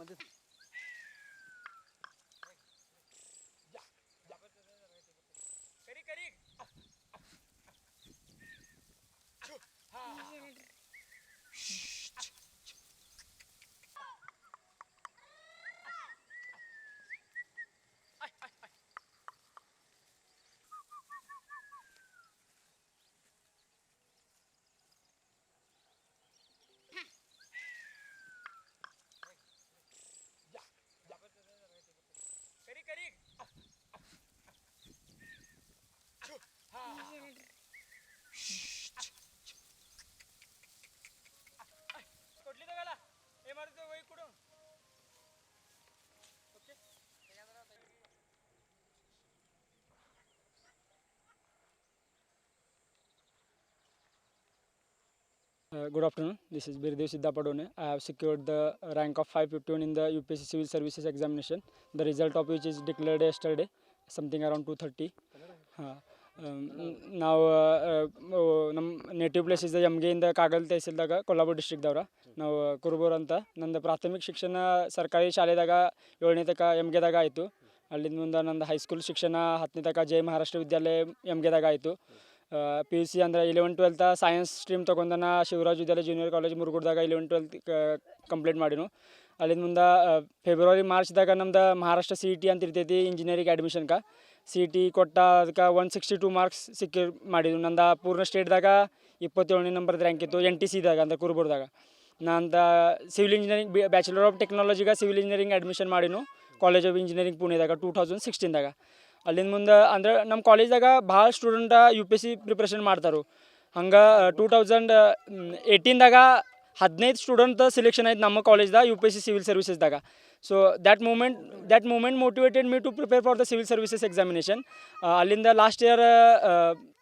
मध्ये good afternoon this is Birdev ಸಿದ್ದಾಪಡೋನೆ I have secured the rank of five fifty one in the U P C civil services examination the result of which is declared ester day something around two thirty ಹಾಂ ನಾವು ನಮ್ಮ native place ಇದೆ M ಗೆಯಿಂದ Kagal ತಹಸೀಲ್ದಾಗ Kolhapur ಡಿಸ್ಟ್ರಿಕ್ಟ್ದವ್ರ ನಾವು ಕುರುಬೂರ್ ಅಂತ ನಂದು ಪ್ರಾಥಮಿಕ ಶಿಕ್ಷಣ ಸರ್ಕಾರಿ ಶಾಲೆದಾಗ ಏಳನೇ ತಕ ಎಂ ಗೆದಾಗ ಆಯಿತು. ಅಲ್ಲಿಂದ ಮುಂದೆ ನಂದು ಹೈಸ್ಕೂಲ್ ಶಿಕ್ಷಣ ಹತ್ತನೇ ತಕ ಜೆ ಮಹಾರಾಷ್ಟ್ರ ವಿದ್ಯಾಲಯ ಎಂ ಗೆದಾಗ ಆಯಿತು. ಪಿ ಯು ಸಿ ಅಂದರೆ ಇಲೆವೆನ್ ಟ್ವೆಲ್ತ್ ಸೈನ್ಸ್ ಸ್ಟ್ರೀಮ್ ತೊಗೊಂಡನ ಶಿವರಾಜ್ ವಿದ್ಯಾಲಯ ಜೂನಿಯರ್ ಕಾಲೇಜ್ ಮುರುಗುಡ್ದಾಗ ಇಲೆವೆನ್ ಟ್ವೆಲ್ತ್ ಕಂಪ್ಲೀಟ್ ಮಾಡಿನು. ಅಲ್ಲಿಂದ ಮುಂದೆ ಫೆಬ್ರವರಿ ಮಾರ್ಚ್ದಾಗ ನಮ್ದು ಮಹಾರಾಷ್ಟ್ರ ಸಿ ಟಿ ಅಂತ ಇರ್ತೈತಿ ಇಂಜಿನಿಯರಿಂಗ್ ಅಡ್ಮಿಷನ್ಗೆ ಸಿ ಟಿ ಕೊಟ್ಟ ಅದಕ್ಕೆ ಒನ್ ಸಿಕ್ಸ್ಟಿ ಟು ಮಾರ್ಕ್ಸ್ ಸಿಕ್ಕಿ ಮಾಡಿದ್ವು. ನಂದು ಪೂರ್ಣ ಸ್ಟೇಟ್ದಾಗ ಇಪ್ಪತ್ತೇಳನೇ ನಂಬರ್ದು ರ್ಯಾಂಕ್ ಇತ್ತು ಎನ್ ಟಿ ಸಿದಾಗ ಅಂದ್ರೆ ಕುರುಬುರ್ದಾಗ ನಂದು ಸಿವಿಲ್ ಇಂಜಿನಿಯರಿಂಗ್ ಬ್ಯಾಚುಲರ್ ಆಫ್ ಟೆಕ್ನಾಲಜಿಗೆ ಸಿವಿಲ್ ಇಂಜಿನಿಯರಿಂಗ್ ಅಡ್ಮಿಷನ್ ಮಾಡಿನು ಕಾಲೇಜ್ ಆಫ್ ಇಂಜಿನಿಯರಿಂಗ್ ಪುಣೆದಾಗ ಟೂ ಥೌಸಂಡ್ ಸಿಕ್ಸ್ಟೀನ್ದಾಗ ಅಲ್ಲಿಂದ ಮುಂದೆ ಅಂದ್ರೆ ನಮ್ಮ ಕಾಲೇಜ್ದಾಗ ಭಾಳ student U P S C preparation ಮಾಡ್ತಾರೆ. ಹಂಗೆ ಟೂ ತೌಸಂಡ್ ಏಯ್ಟೀನ್ದಾಗ ಹದಿನೈದು ಸ್ಟೂಡೆಂಟ್ ಸೆಲೆಕ್ಷನ್ ಆಯ್ತು ನಮ್ಮ ಕಾಲೇಜ್ದಾಗ U P S C civil ಸರ್ವಿಸಸ್ದಾಗ so that moment that moment motivated me to prepare for the civil services examination ಅಲ್ಲಿಂದ ಲಾಸ್ಟ್ ಇಯರ್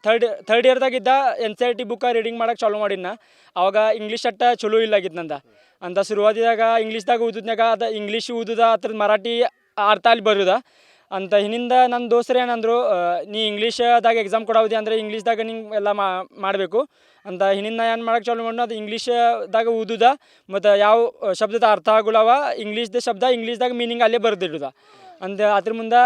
ಥರ್ಡ್ ಥರ್ಡ್ ಇಯರ್ದಾಗಿದ್ದ N C R T ಬುಕ್ಕ reading ಮಾಡೋಕೆ ಚಾಲೂ ಮಾಡಿನ ಅವಾಗ English ಅಟ್ಟ ಚಲೋ ಇಲ್ಲಾಗಿತ್ತು ನಂದ. ಅಂತ ಶುರುವಾದಿದಾಗ ಇಂಗ್ಲೀಷ್ದಾಗ ಓದಿದ್ನಾಗ ಅದು ಇಂಗ್ಲೀಷ್ ಓದುದ ಅದ್ರದ್ದು ಮರಾಠಿ ಅರ್ಥ ಅಲ್ಲಿ ಬರೋದ. ಅಂತ ಹಿಂದಿಂದ ನನ್ನ ದೋಸ್ತರು ಏನಂದರು ನೀ ಇಂಗ್ಲೀಷದಾಗ ಎಕ್ಸಾಮ್ ಕೊಡೋದಿ ಅಂದರೆ ಇಂಗ್ಲೀಷ್ದಾಗ ನಿಂಗೆ ಎಲ್ಲ ಮಾಡಬೇಕು. ಅಂತ ಹಿಂದಿಂದ ಏನು ಮಾಡಕ್ಕೆ ಚಾಲು ಮಾಡೋಣ ಅದು ಇಂಗ್ಲೀಷ್ದಾಗ ಓದುದ ಮತ್ತು ಯಾವ ಶಬ್ದದ ಅರ್ಥ ಆಗುಲವ, ಇಂಗ್ಲೀಷ್ದ ಶಬ್ದ ಇಂಗ್ಲೀಷ್ದಾಗ ಮೀನಿಂಗ್ ಅಲ್ಲೇ ಬರೆದಿಡುದ ಅಂದ ಅದ್ರ ಮುಂದೆ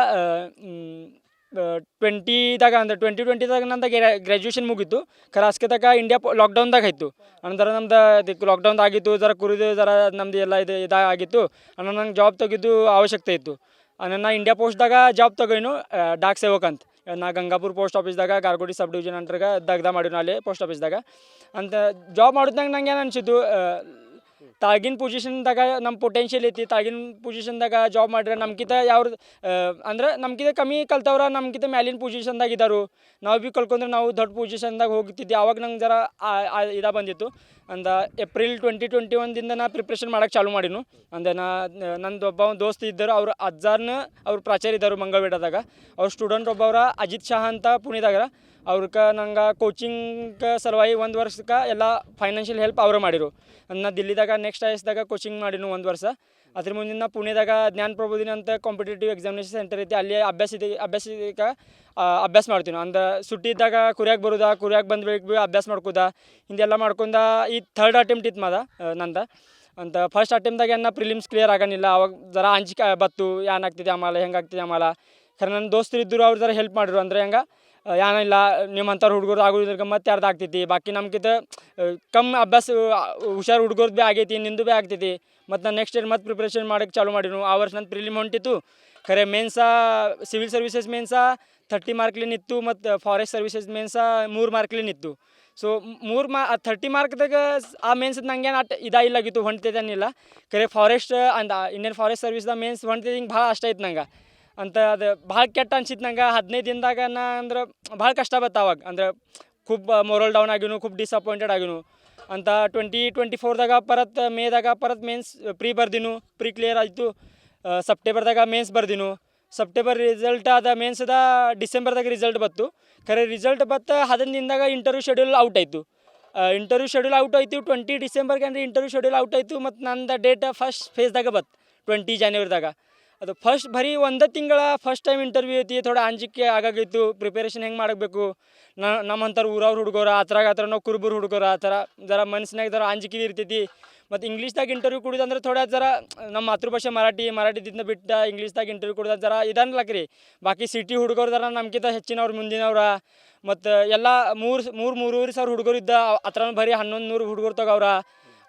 ಟ್ವೆಂಟಿದಾಗ ಅಂದ್ರೆ ಟ್ವೆಂಟಿ ಟ್ವೆಂಟಿದಾಗ ನಂದು ಗ್ರ್ಯಾಜುಯೇಷನ್ ಮುಗೀತು. ಖರಾಸ್ಕೆ ತಕ ಇಂಡಿಯಾ ಲಾಕ್ಡೌನ್ದಾಗ ಆಯಿತು. ಅಂದ್ರೆ ನಮ್ದು ಅದಕ್ಕೆ ಲಾಕ್ಡೌನ್ದಾಗಿತ್ತು ಜರ ಕುರಿದು, ಜರ ನಮ್ದು ಎಲ್ಲ ಇದು ಇದಾಗಿತ್ತು ಅಣ್ಣ ನಂಗೆ ಜಾಬ್ ತೆಗೆದು ಅವಶ್ಯಕತೆ ಇತ್ತು. ನನ್ನ ಇಂಡಿಯಾ ಪೋಸ್ಟ್ದಾಗ ಜಾಬ್ ತಗೋನು ಡಾಕ್ ಸೇವಕ್ ಅಂತ. ನಾ ಗಂಗಾಪುರ ಪೋಸ್ಟ್ ಆಫೀಸ್ದಾಗ ಗಾರ್ಗೋಡಿ ಸಬ್ ಡಿವಿಷನ್ ಅಂಟ್ರಾಗ ದಗ್ದ ಮಾಡಿನ ಅಲ್ಲಿ ಪೋಸ್ಟ್ ಆಫೀಸ್ದಾಗ ಅಂತ ಜಾಬ್ ಮಾಡಿದ್ನಾಗ ನಂಗೆ ಏನು ಅನ್ಸಿತ್ತು ತಾಗಿನ ಪೊಸಿಷನ್ದಾಗ ನಮ್ಮ ಪೊಟೆನ್ಷಿಯಲ್ ಐತಿ, ತಾಗಿನ ಪೊಸಿಷನ್ದಾಗ ಜಾಬ್ ಮಾಡ್ರೆ ನಮ್ಗಿಂತ ಯಾರು ಅಂದ್ರೆ ನಮ್ಗಿಂತ ಕಮ್ಮಿ ಕಲ್ತವ್ರ ನಮ್ಗಿಂತ ಮ್ಯಾಲಿನ ಪೊಸಿಷನ್ದಾಗ ಇದ್ದಾರು ನಾವು ಭೀ ಕಲ್ಕೊಂಡ್ರೆ ನಾವು ದೊಡ್ಡ ಪೊಸಿಷನ್ದಾಗ ಹೋಗ್ತಿದ್ದೆ ಆವಾಗ ನಂಗೆ ಜರ ಇದ ಬಂದಿತ್ತು. ಅಂದ ಏಪ್ರಿಲ್ ಟ್ವೆಂಟಿ ಟ್ವೆಂಟಿ ಒಂದಿಂದ ನಾ ಪ್ರಿಪ್ರೇಷನ್ ಮಾಡೋಕ್ಕೆ ಚಾಲು ಮಾಡಿನು ಅಂದೆ ನಾ ನಂದು ಒಬ್ಬ ದೋಸ್ತ ಇದ್ದರು. ಅವ್ರು ಅಜ್ಜಾರ್ನ ಅವ್ರು ಪ್ರಾಚಾರ್ಯ ಇದ್ದರು ಮಂಗಳವೇಡದಾಗ ಅವ್ರ ಸ್ಟೂಡೆಂಟ್ ಒಬ್ಬವ್ರ ಅಜಿತ್ ಶಾ ಅಂತ ಪುಣೆದಾಗ. ಅವ್ರಕ್ಕೆ ನಂಗೆ ಕೋಚಿಂಗ್ ಸಲುವಾಗಿ ಒಂದು ವರ್ಷಕ್ಕೆ ಎಲ್ಲ ಫೈನಾನ್ಷಿಯಲ್ ಹೆಲ್ಪ್ ಅವರು ಮಾಡಿರು. ನಾ ದಿಲ್ಲಿದಾಗ ನೆಕ್ಸ್ಟ್ ಐಸ್ದಾಗ ಕೋಚಿಂಗ್ ಮಾಡಿನು ಒಂದು ವರ್ಷ. ಅದ್ರ ಮುಂದಿನ ಪುಣೆದಾಗ ಜ್ಞಾನ ಪ್ರಬೋಧಿನಿ ಅಂತ ಕಾಂಪಿಟೇಟಿವ್ ಎಕ್ಸಾಮಿನೇಷನ್ ಸೆಂಟರ್ ಐತಿ, ಅಲ್ಲಿ ಅಭ್ಯಾಸ ಇದೆ, ಅಭ್ಯಾಸ ಮಾಡ್ತೀನಿ. ಅಂದ ಸುಟ್ಟಿ ಇದ್ದಾಗ ಕುರಿಯಾಗ ಬರೋದ ಕುರಿಯಾಗ ಬಂದ ಭೀ ಅಭ್ಯಾಸ ಮಾಡ್ಕೋದ, ಹಿಂದೆಲ್ಲ ಮಾಡ್ಕೊಂಡ ಈ ಥರ್ಡ್ ಅಟೆಂಪ್ಟ್ ಇತ್ತು ಮಾದ ನಂದ. ಅಂತ ಫಸ್ಟ್ ಅಟೆಂಪ್ಟ್ದಾಗ ಏನ ಪ್ರಿಲಿಮ್ಸ್ ಕ್ಲಿಯರ್ ಆಗನಿಲ್ಲ, ಅವಾಗ ಜರ ಅಂಜಿಕೆ ಬತ್ತು ಏನಾಗ್ತಿದೆ ಆಮೇಲೆ ಹೆಂಗಾಗ್ತಿದೆ ಆಮೇಲೆ ಖರೆ ನನ್ನ ದೋಸ್ತರು ಇದ್ದರು ಅವ್ರು ಜರ ಹೆಲ್ಪ್ ಮಾಡಿರು, ಅಂದರೆ ಹೆಂಗೆ ಏನಿಲ್ಲ ನಿಮ್ಮಂಥವ್ರು ಹುಡುಗರು ಆಗೋದ್ರಾಗ ಮತ್ತೆ ಯಾರ್ದು ಆಗ್ತೈತಿ? ಬಾಕಿ ನಮ್ಗಿಂತ ಕಮ್ಮಿ ಅಭ್ಯಾಸ ಹುಷಾರು ಹುಡುಗರ್ದು ಭೀ ಆಗೈತಿ, ನಿಂದು ಭೀ ಆಗ್ತೈತಿ. ಮತ್ತು ನಾನು ನೆಕ್ಸ್ಟ್ ಇಯರ್ ಮತ್ತೆ ಪ್ರಿಪ್ರೇಷನ್ ಮಾಡೋಕ್ಕೆ ಚಾಲು ಮಾಡಿನು ಆ ವರ್ಷ ನನ್ನ ಪ್ರಿಲಿಮ್ ಹೊಂಟಿತ್ತು. ಖರೆ ಮೇನ್ಸಾ ಸಿವಿಲ್ ಸರ್ವಿಸಸ್ ಮೇನ್ಸಾ ಥರ್ಟಿ ಮಾರ್ಕ್ಲಿ ಇತ್ತು, ಮತ್ತು ಫಾರೆಸ್ಟ್ ಸರ್ವಿಸಸ್ ಮೇನ್ಸಾ ಮೂರು ಮಾರ್ಕ್ಲಿನ್ ಇತ್ತು. ಸೊ ಮೂರು ಮಾ ಥರ್ಟಿ ಮಾರ್ಕ್ದಾಗ ಆ ಮೇನ್ಸ್ ನಂಗೇನು ಅಟ್ ಇದಾಗಿಲ್ಲಾಗಿತ್ತು ಹೊಂಟಿದ್ದೇನಿಲ್ಲ ಖರೆ ಫಾರೆಸ್ಟ್ ಅಂದ ಇಂಡಿಯನ್ ಫಾರೆಸ್ಟ್ ಸರ್ವಿಸ್ದ ಮೇನ್ಸ್ ಹೊಂಟಿದ್ದು ಹಿಂಗೆ ಭಾಳ ಅಷ್ಟ ಇತ್ತು ನಂಗೆ. ಅಂತ ಅದು ಭಾಳ ಕೆಟ್ಟ ಅನ್ಸಿತ್ತು ನಂಗೆ. ಹದಿನೈದು ದಿನದಾಗ ನಾ ಅಂದ್ರೆ ಭಾಳ ಕಷ್ಟ ಬತ್ತ ಅವಾಗ ಅಂದ್ರೆ ಖೂಬ್ ಮೊರಲ್ ಡೌನ್ ಆಗಿನೂ, ಖೂಬ್ ಡಿಸಪಾಯಿಂಟೆಡ್ ಆಗಿನು. ಅಂತ ಟ್ವೆಂಟಿ ಟ್ವೆಂಟಿ ಫೋರ್ದಾಗ ಪರತ್, ಮೇದಾಗ ಪರತ್ ಮೇನ್ಸ್ ಪ್ರೀ ಬರ್ದಿನು ಪ್ರೀ ಕ್ಲಿಯರ್ ಆಯಿತು. ಸೆಪ್ಟೆಂಬರ್ದಾಗ ಮೇನ್ಸ್ ಬರ್ದಿನು. ಸೆಪ್ಟೆಂಬರ್ ರಿಸಲ್ಟ್ ಆದ ಮೇನ್ಸ್ದ ಡಿಸೆಂಬರ್ದಾಗ ರಿಸಲ್ಟ್ ಬತ್ತು ಖರೆ ರಿಸಲ್ಟ್ ಬತ್ತು ಹದಿನೈದು ದಿನದಾಗ ಇಂಟರ್ವ್ಯೂ ಶೆಡ್ಯೂಲ್ ಔಟ್ ಆಯಿತು. ಇಂಟರ್ವ್ಯೂ ಶೆಡ್ಯೂಲ್ ಔಟ್ ಆಯಿತು ಟ್ವೆಂಟಿ ಡಿಸೆಂಬರ್ಗೆ ಅಂದರೆ ಇಂಟರ್ವ್ಯೂ ಶೆಡ್ಯೂಲ್ ಔಟ್ ಆಯಿತು ಮತ್ತು ನಂದು ಡೇಟ್ ಫಸ್ಟ್ ಫೇಸ್ದಾಗ ಬತ್ತು ಟ್ವೆಂಟಿ ಜಾನ್ವರಿದಾಗ ಅದು ಫಸ್ಟ್ ಬರೀ ಒಂದು ತಿಂಗಳ ಫಸ್ಟ್ ಟೈಮ್ ಇಂಟರ್ವ್ಯೂ ಐತಿ, ಥೋಡೆ ಅಂಜಿಕೆ ಆಗಾಗಿತ್ತು ಪ್ರಿಪೇರೇಷನ್ ಹೆಂಗೆ ಮಾಡಬೇಕು? ನಮ್ಮಂಥವ್ರು ಊರವ್ರ ಹುಡುಗರ, ಆ ಥರ ಆ ಥರ, ನಾವು ಕುರುಬರು ಹುಡುಗರು, ಆ ಥರ, ಜರ ಮನಸ್ಸಿನಾಗ ಜರ ಅಂಜಿಕೆ ಇರ್ತೈತಿ. ಮತ್ತು ಇಂಗ್ಲೀಷ್ದಾಗ ಇಂಟರ್ವ್ಯೂ ಕುಡಿದಂದ್ರೆ ಥೋಡೆ ಜರ ನಮ್ಮ ಮಾತೃಭಾಷೆ ಮರಾಠಿ, ಮರಾಠಿದಿಂದ ಬಿಟ್ಟ ಇಂಗ್ಲೀಷ್ದಾಗ ಇಂಟರ್ವ್ಯೂ ಕುಡ್ದ ಜರ ಇದನ್ಲಕ್ ರೀ ಬಾಕಿ ಸಿಟಿ ಹುಡುಗರು ಜರ ನಮ್ಗಿಂತ ಹೆಚ್ಚಿನವ್ರು ಮುಂದಿನವ್ರ. ಮತ್ತು ಎಲ್ಲ ಮೂರು ಮೂರು, ಮೂರುವರೆ ಸಾವಿರ ಹುಡುಗರು ಇದ್ದ ಅತ್ರ ಬರೀ ಹನ್ನೊಂದು ನೂರು ಹುಡುಗರು ತಗವ್ರ.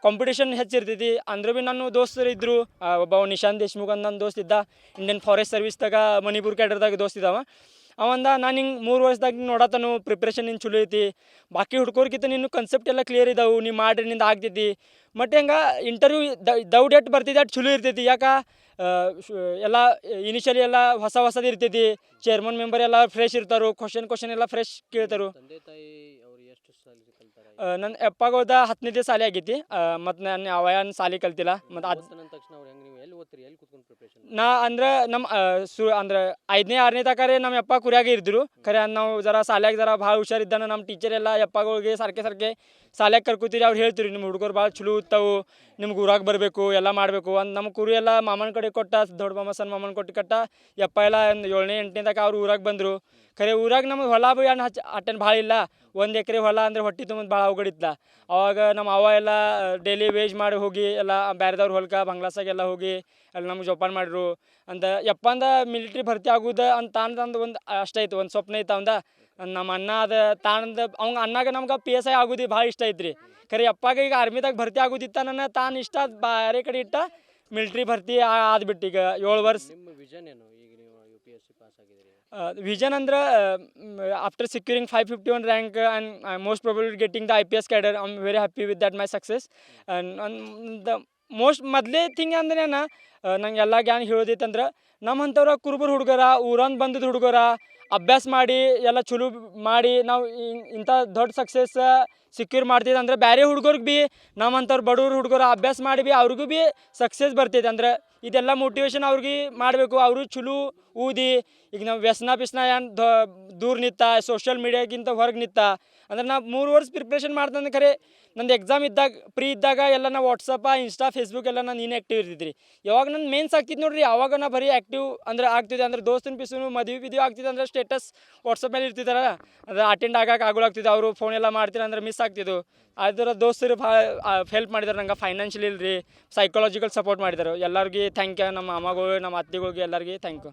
ಕಾಂಪಿಟೇಷನ್ ಹೆಚ್ಚಿರ್ತೈತಿ. ಅಂದ್ರೆ ಭೀ ನನ್ನ ದೋಸ್ತರು ಇದ್ದರು ಒಬ್ಬ ನಿಶಾಂತ್ ದೇಶ್ಮುಖ್ ಅಂತ ನನ್ನ ದೋಸ್ತ ಇದ್ದ. ಇಂಡಿಯನ್ ಫಾರೆಸ್ಟ್ ಸರ್ವಿಸ್ದಾಗ ಮಣಿಪುರ್ ಕ್ಯಾಡರ್ದಾಗ ದೋಸ್ತ್ ಇದ್ದಾವ ಅವಂದ ನಾನು ಹಿಂಗೆ ಮೂರು ವರ್ಷದಾಗ ನೋಡತ್ತಾನು ಪ್ರಿಪ್ರೇಷನ್ ನಿನ್ನ ಚಲೋ ಐತಿ. ಬಾಕಿ ಹುಡ್ಕೋರ್ಕಿಂತ ನಿನ್ನ ಕನ್ಸೆಪ್ಟ್ ಎಲ್ಲ ಕ್ಲಿಯರ್ ಇದಾವೆ, ನೀವು ಮಾಡ್ರಿ, ನಿಂದ ಆಗ್ತೈತಿ. ಮತ್ತು ಹೆಂಗೆ ಇಂಟರ್ವ್ಯೂ ದೌಡ್ ಎಟ್ ಬರ್ತೈತಿ ಅಟ್ ಚಲೋ ಇರ್ತೈತಿ. ಯಾಕೆ ಎಲ್ಲ ಇನಿಷಿಯಲಿ ಎಲ್ಲ ಹೊಸ ಹೊಸದು ಇರ್ತೈತಿ. ಚೇರ್ಮನ್ ಮೆಂಬರ್ ಎಲ್ಲ ಫ್ರೆಶ್ ಇರ್ತಾರೆ ಕ್ವಶನ್ ಕ್ವಶನ್ ಎಲ್ಲ ಫ್ರೆಶ್ ಕೇಳ್ತಾರೋ. ನನ್ನ ಎಪ್ಪಾಗೋದ ದಿವಸ ಸಾಲಿ ಆಗೈತಿ. ಮತ್ತು ನಾನು ಅವಯನ್ ಸಾಲಿ ಕಲ್ತಿಲ್ಲ. ಮತ್ತು ಅದು ನಾ ಅಂದ್ರೆ ನಮ್ಮ ಸು ಅಂದ್ರೆ ಐದನೇ ಆರನೇ ತಕರೆ ನಮ್ಮ ಅಪ್ಪ ಕುರಿಯಾಗೆ ಇದ್ದರು ಖರೆ ನಾವು ಜರ ಸಾಲ್ಯಾಗ ಜರ ಭಾಳ ಹುಷಾರಿದ್ದಾನ ನಮ್ಮ ಟೀಚರ್ ಎಲ್ಲ ಯಪ್ಪಗಳಿಗೆ ಸರ್ಕೆ ಸರ್ಕೆ ಸಾಲ್ಯಾಗ ಕರ್ಕೋತೀರಿ, ಅವ್ರು ಹೇಳ್ತೀರಿ ನಿಮ್ಮ ಹುಡುಗರು ಭಾಳ ಚಲೋ ಓದ್ತಾವು ನಿಮ್ಗೆ ಊರಾಗ ಬರಬೇಕು, ಎಲ್ಲ ಮಾಡಬೇಕು. ಅಂತ ನಮ್ಮ ಕುರಿ ಎಲ್ಲ ಮಾಮನ ಕಡೆ ಕೊಟ್ಟ, ದೊಡ್ಡ ಮಾಮ ಸಣ್ಣ ಮಾಮನ ಕೊಟ್ಟು ಕಟ್ಟ ಎಪ್ಪ ಎಲ್ಲ ಏಳನೇ ಎಂಟನೇದಾಗ ಅವ್ರು ಊರಾಗ ಬಂದರು. ಖರೆ ಊರಾಗ ನಮ್ಮ ಹೊಲ ಬಿ ಏನು ಹಚ್ಚ ಅಟ್ಟೆನ್ ಭಾಳ ಇಲ್ಲ. ಒಂದು ಎಕರೆ ಹೊಲ ಅಂದರೆ ಹೊಟ್ಟೆ ತುಂಬ ಭಾಳ ಅವಗಡಿತ್ತ ಅವಾಗ ನಮ್ಮ ಅವ ಎಲ್ಲ ಡೈಲಿ ವೇಜ್ ಮಾಡಿ ಹೋಗಿ, ಎಲ್ಲ ಬ್ಯಾರೆದವ್ರ ಹೊಲ್ಕ ಬಂಗ್ಲಾಸಾಗೆಲ್ಲ ಹೋಗಿ, ಎಲ್ಲ ನಮ್ಗೆ ಜೋಪಾನ ಮಾಡಿರು ಅಂತ ಯಪ್ಪಂದ ಮಿಲಿಟ್ರಿ ಭರ್ತಿ ಆಗೋದು? ಅಂತ ಅಂದ ಒಂದು ಅಷ್ಟೈತು ಒಂದು ಸ್ವಪ್ನ ಐತೆ ಅವಂದ. ನಮ್ಮ ಅಣ್ಣ ಅದ ತಾನಂದ ಅವಂಗ ಅಣ್ಣಾಗ ನಮ್ಗೆ ಪಿ ಎಸ್ ಐ ಆಗುದಿ ಭಾಳ ಇಷ್ಟ ಐತ್ರಿ. ಖರೆ ಅಪ್ಪಾಗ ಈಗ ಆರ್ಮಿದಾಗ ಭರ್ತಿ ಆಗೋದಿತ್ತ ನನ್ನ ತಾನು ಇಷ್ಟ ಬೇರೆ ಕಡೆ ಇಟ್ಟ ಮಿಲ್ಟ್ರಿ ಭರ್ತಿ ಆದ್ಬಿಟ್ಟು ಈಗ ಏಳು ವರ್ಷ. ವಿಜನ್ ವಿಷನ್ ಏನು? ಈಗ ನೀವು U P S C pass ಆಗಿದ್ದೀರಿ. ವಿಷನ್ ಅಂದ್ರೆ after securing five fifty one rank and most probable getting the I P S cadre I am very happy with that my success the most ಮೊದಲೇ thing ಅಂದ್ರೆ ನಂಗೆ ಎಲ್ಲ ಗ್ಯಾನ್ ಹೇಳೋದಿತ್ತಂದ್ರೆ ನಮ್ಮಂಥವ್ರ ಕುರುಬರು ಹುಡುಗರ ಊರನ್ ಬಂದದ ಹುಡುಗರ ಅಭ್ಯಾಸ ಮಾಡಿ, ಎಲ್ಲ ಚಲೋ ಮಾಡಿ, ನಾವು ಇಂಥ ದೊಡ್ಡ ಸಕ್ಸಸ್ ಸಿಕ್ಯೂರ್ ಮಾಡ್ತಿದ್ದೆ ಅಂದ್ರೆ ಬೇರೆ ಹುಡುಗರಿಗೆ ಭೀ ನಮ್ಮಂಥವ್ರು ಬಡವ್ರು ಹುಡುಗರು ಅಭ್ಯಾಸ ಮಾಡಿ ಭೀ ಅವ್ರಿಗೂ ಭೀ ಸಕ್ಸಸ್ ಬರ್ತೈತೆ ಅಂದ್ರೆ, ಇದೆಲ್ಲ ಮೋಟಿವೇಶನ್ ಅವ್ರಿಗೆ ಮಾಡಬೇಕು. ಅವರು ಚಲೋ ಊದಿ, ಈಗ ನಾವು ವ್ಯಸನ ಪಿಸ್ನ ಏನು ದೂರ ನಿತ್ತ ಸೋಷಿಯಲ್ ಮೀಡಿಯಾಗಿಂತ ಹೊರಗೆ ನಿತ್ತ ಅಂದ್ರೆ ನಾ ಮೂರು ವರ್ಷ ಪ್ರಿಪ್ರೇಷನ್ ಮಾಡ್ದಂದ್ರೆ ಖರೆ, ನಂದು ಎಕ್ಸಾಮ್ ಇದ್ದಾಗ ಫ್ರೀ ಇದ್ದಾಗ ಎಲ್ಲ ನಾ ವಾಟ್ಸಪ್ಪ ಇನ್ಸ್ಟಾ ಫೇಸ್ಬುಕ್ ಎಲ್ಲ ನಾನು ನೀನು ಆ್ಯಕ್ಟಿವ್ ಇರ್ತಿದ್ರಿ. ಯಾವಾಗ ನನ್ನ ಮೇನ್ಸ್ ಆಗ್ತಿದ್ದು ನೋಡ್ರಿ, ಅವಾಗ ನಾ ಬರೀ ಆ್ಯಕ್ಟಿವ್ ಅಂದ್ರೆ ಆಗ್ತಿದೆ ಅಂದ್ರೆ ದೋಸ್ತನ ಪಿಸುನು ಮದುವೆ ಬಿದ್ವಿ ಆಗ್ತಿದೆ, ಅಂದ್ರೆ ಸ್ಟೇಟಸ್ ವಾಟ್ಸಪ್ ಮೇಲೆ ಇರ್ತಿದ್ದಾರ ಅದು ಅಟೆಂಡ್ ಆಗಕ್ಕೆ ಆಗೋಲಾಗ್ತಿದ್ದು ಅವರು ಫೋನ್ ಎಲ್ಲ ಮಾಡ್ತೀರ ಅಂದ್ರೆ ಮಿಸ್ ಆಗ್ತಿದ್ದು ಅದರ ದೋಸ್ತರು ಭಾಳ ಹೆಲ್ಪ್ ಮಾಡಿದ್ರು ನಂಗೆ ಫೈನಾನ್ಷಿಯಲಿ ರೀ ಸೈಕಾಲಜಿಕಲ್ ಸಪೋರ್ಟ್ ಮಾಡಿದರು. ಎಲ್ಲರಿಗೂ ಥ್ಯಾಂಕ್ ಯು, ನಮ್ಮ ಅಮ್ಮಗಳಿಗೆ ನಮ್ಮ ಅತ್ತೆಗಳಿಗೆ ಎಲ್ಲರಿಗೂ ಥ್ಯಾಂಕ್ ಯು.